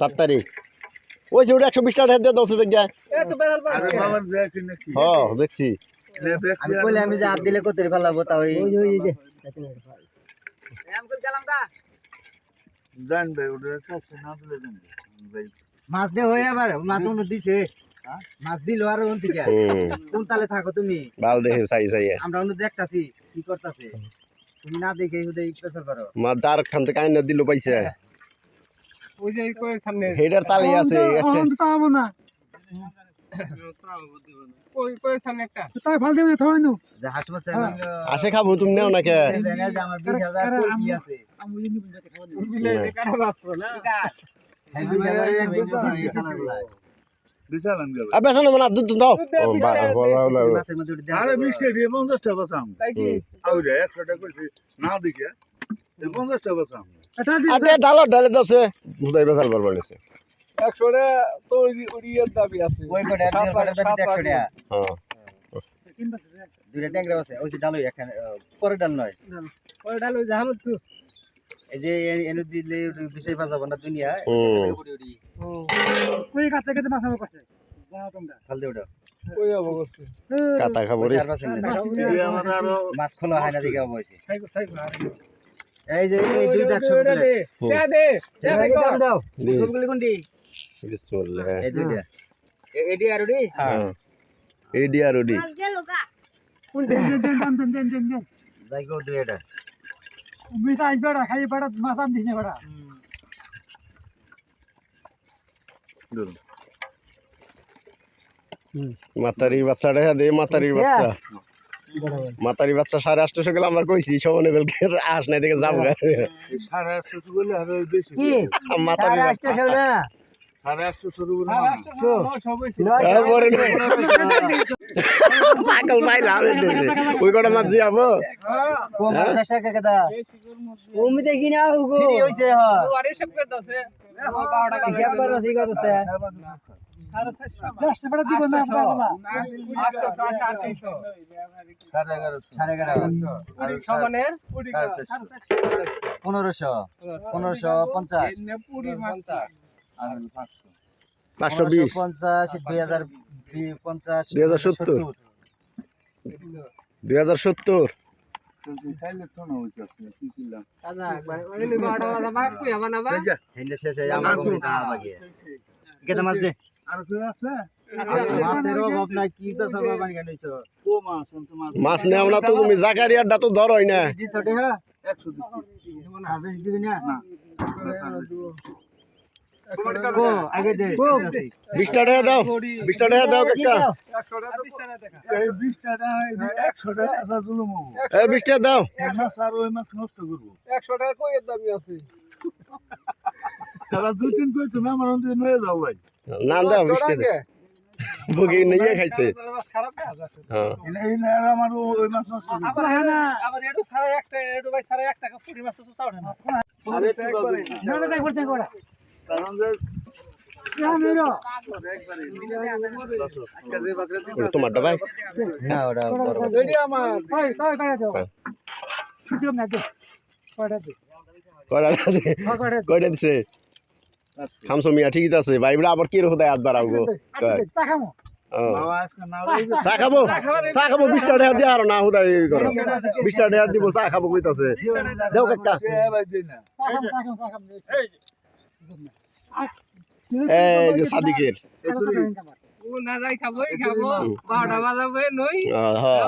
তাড়াতাড়ি ওই যে ওটা একশো বিশ টাকা দিয়ে দশ হাজার হ্যাঁ দেখছি। আমি কইলে আমি যে হাত দিলে কত ফেলাবো তাও এই জানবে ওটা কাছে না দিলে জানবে ভাই। মাছ দে হয়ে আবার মাছ অন্য দিছে। মাছ দিল আর থেকে কোন তালে থাকো তুমি? ভালো দেখে চাই চাই আমরা অন্য দেখতাছি কি করতাছে? তুমি না দেখে পেছাল করো। মা যার খান থেকে আইনা দিল পাইছে। ওই যে কই সামনে? হেডার চালি আছে আচ্ছা কই কই সামনে একটা? যে হাঁস মাছ আসে খাব তুমি নেও না কে দেখা যায় আমার বিশ হাজার কলকি আছে। বিলে কাটা বাসলো না? এই বিশ হাজারের এক বিশ হাজার। এই খানাগুলায়। বিশালান গেল আর বেসন মানে দুধ দাও। আরে পঞ্চাশ টাকা না দিকে। এই পঞ্চাশ টাকা ডালো পারবার নিছে। তো দাবি আছে। ওই কটা হ্যাঁ। দুইটা ট্যাংরা আছে ওই যে ডালই এখানে পরে ডাল নয়। ওই ডালো তো এই যে এনে দিলে বিষয় পাজাবো না দুনিয়া মাছ খোলা হয় না দিকে অবশ্যই। এই যে এই দুইটা একশো দে দে দে দে দে কর। দাও। সবগুলি কোনটি? বিসমিল্লাহ। এই দুইটা। এডি আর ওডি হ্যাঁ। এডি আর ওডি যাই গো। দুই এটা। ধরুন মাতারির বাচ্চাটা হ্যাঁ দে মাতারির বাচ্চা। মাতারির বাচ্চা সাড়ে আটশো গেলে আমরা কইছি সবনে গেলকে আস নাই দেখে যাব এরপরে পাগল ওই কটা মাছ যাব ফ্রি হইছে হ আরে সব করে দছে বারোটা কাছে হিসাব করো ঠিক আছে সাড়ে এগারোশো সাড়ে এগারো সমানের পনেরোশো পনেরোশো পঞ্চাশ। পাঁচশো। পাঁচশো বিশ। পঞ্চাশ দুই হাজার পঞ্চাশ দুই হাজার সত্তর। দুই হাজার সত্তর। কিন্তু খাইলে তো না হইতেছে কি করলাম দাদা একবার ওই নি বারোটা বাজা বাক তুই আমার না বা হিন্দে শেষ হয়ে আমার কমি না বাকি কেতে মাছ দে আর আছে? কি ও মাছ নেও না তো তুমি জাকারিয়ারটা তো ধরোই না। দিছো দে একশো দিচ্ছি আর বেশি দিবি না? না গো আগে দে বিশটা টাকা দাও বিশটা টাকা কাকা। বিশ টাকা নষ্ট করব। একশো টাকা কই এর দামি আছে? দুই তিন করে তুমি আমার নিয়ে যাও ভাই। না দাও বুকে নিয়ে খাইছে। হ্যাঁ না করব আবার হ্যাঁ না। আবার এটু সাড়ে একটা এটু ভাই সাড়ে এক টাকা পুরি মাছ তো চাওড়ে না। আরে একবারে কারণ যে আজকে যে বাকরা দিতে ওটা তোমারটা ভাই? না ওটা বড় রেডি আমার। কয়টা দে? কয়টা দিছে? খামসো মিয়া ঠিকই আছে। ভাই বলে আবার কি রকম আজকে না যাই চা খাব? চা খাব বিশটা টাকা দিয়ে আর না হুদাই করো। বিশটা টাকা দিব চা খাব কইতাছে। দেও কাকা। ভাই দিই না। এই যে। সাদিকের। ও না যাই খাবোই খাব। বারোটা বাজা বই নই। হ্যাঁ।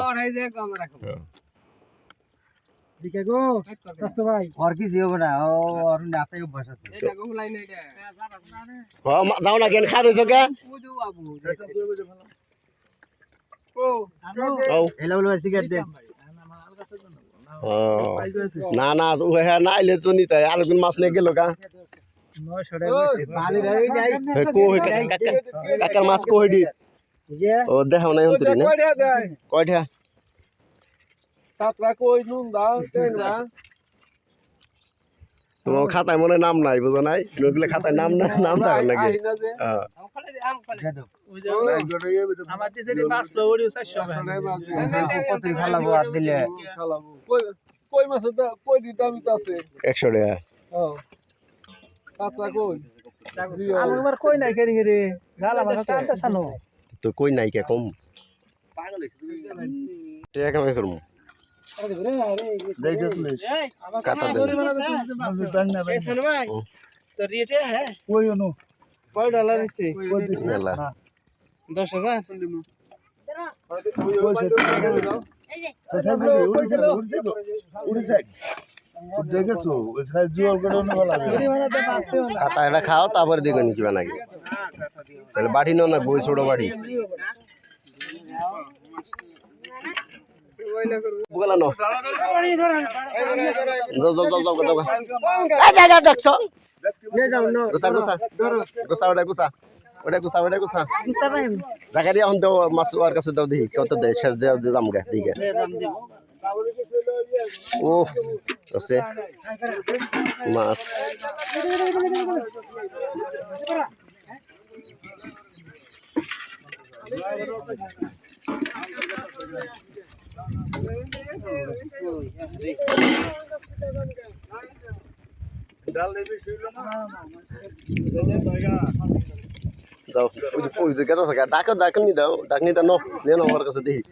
ওরাই যে আমরা খাব আর কি জিও না ও আর নাতে অভ্যাস আছে এটা কোন লাইন এটা হ্যাঁ মা- যাও না কেন খার হইছ কে বুঝু বাবু ও ও। এলা বলে সিগারেট দে ও, না না তো হ্যাঁ না আইলে তো নিতে আর কোন মাছ নিয়ে গেল কা পানি রই নাই হে, কো হে, কাকা- কাকা- কাকার মাছ কো হেডি যে ও দেখাও নাই অন্তরি না? কয়টা? সাতটা কই নুন দাও তেনরা তোমার খাতায় মনে নাম নাই বুঝো নাই? নগলে খাতায় নাম না নাম থাকে নাকি? না হ্যাঁ। আম খালে আম খালে দে দাও আমার টিসেরি মাছ লো ওড়ি 400 কত ভালো হাত দিলে। কই কই মাছ দা কই দি দামি তো আছে। একশো টাকা। ও। সাতটা কই? আমার বার কই নাই কেরি কেরি? গালা ভাষা টানতে সানো তো কই নাই কে কম? টিয়া কামাই করমু। দশ হাজার? কাতা এটা খাও তারপরে দেখো নি কিবা নাকি। তাহলে বাড়ি নাও না বই ছোট বাড়ি। নো যাও যাও যাও যাও যাও এই যা যা দেখছ গুসা গুসা গুসা ওটা গুসা ওটা গুসা মাছ ওর কাছে দাও দেখি কত দেয় শেষ দেওয়া দাম গে দিকে ও আছে মাছ যাও ওই যে গেছে ডাকা ডাকনি দাও ডাকনি দাও নো নাও আমার কাছে দেখি।